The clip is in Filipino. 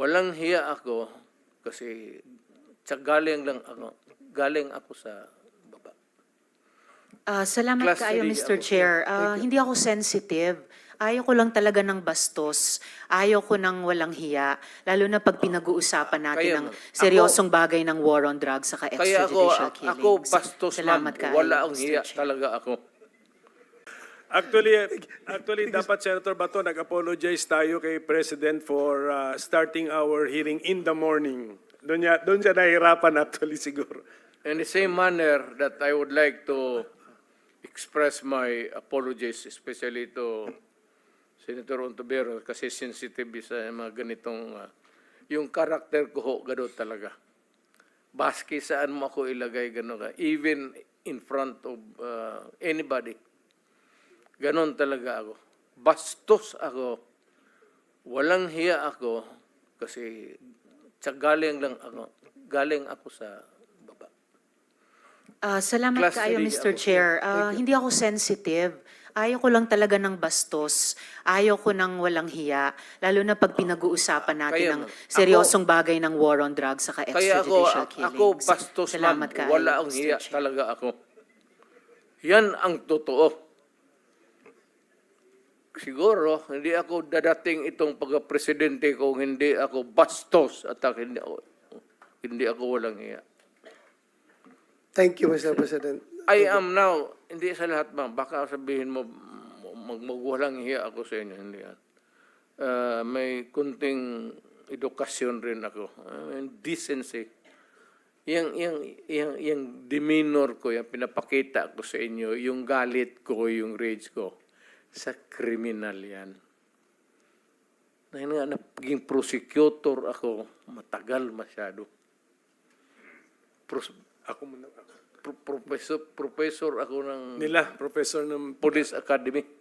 walang hiya ako kasi galing lang ako, galing ako sa baba. Ah, salamat Class three Mr. ako. Chair. Thank Ah, you. hindi ako sensitive. Ayaw ko lang talaga ng bastos. Ayaw ko ng walang hiya. Lalo na pag pinag-uusapan natin Kaya ng nga, ako- seryosong bagay ng war on drugs sa Kaya ako, extrajudicial killings. ako bastos ma'am, Salamat kaayo, wala ang Mr. hiya Chair. talaga ako. Actually, actually dapat Senator Bato nag-apologize tayo kay President for uh, starting our hearing in the morning. Doon niya, doon siya nahirapan actually siguro. In the same manner that I would like to express my apologies, especially to Senator Ontiveros, kasi sensitive sa mga ganitong, ah, yung karakter ko ho, gano'n talaga. Baski saan mo ako ilagay, gano'n ka. Even in front of ah, anybody. Ganon talaga ako. Bastos ako. Walang hiya ako kasi galing lang ako. Galing ako sa baba. Ah, salamat Class kaayo, three Mr. ako. Chair. Thank Ah, you. hindi ako sensitive. Ayaw ko lang talaga ng bastos. Ayaw ko ng walang hiya. Lalo na pag pinag-uusapan natin Kaya ng nga, ako- seryosong bagay ng war on drugs sa Kaya ako, extrajudicial killings. ako bastos ma'am. Salamat kaayo, Wala ang Mr. hiya Chair. talaga ako. Yan ang totoo. Siguro, hindi ako dadating itong pagka-presidente kung hindi ako bastos at hindi ako, hindi ako walang hiya. Thank you, Mr. President. I am now, hindi sa lahat ma'am, baka sabihin mo, mag magwalang hiya ako sa inyo, hindi yan. Ah, may kunting edukasyon rin ako, uh, decency. Yung, yung, yung, yung demeanor ko, yung pinapakita ko sa inyo, yung galit ko, yung rage ko, sa kriminal yan. Dahil nga, naging prosecutor ako, matagal masyado. Pros- Ako muna. pro- professor, professor ako ng Nila, Professor ng Police Academy.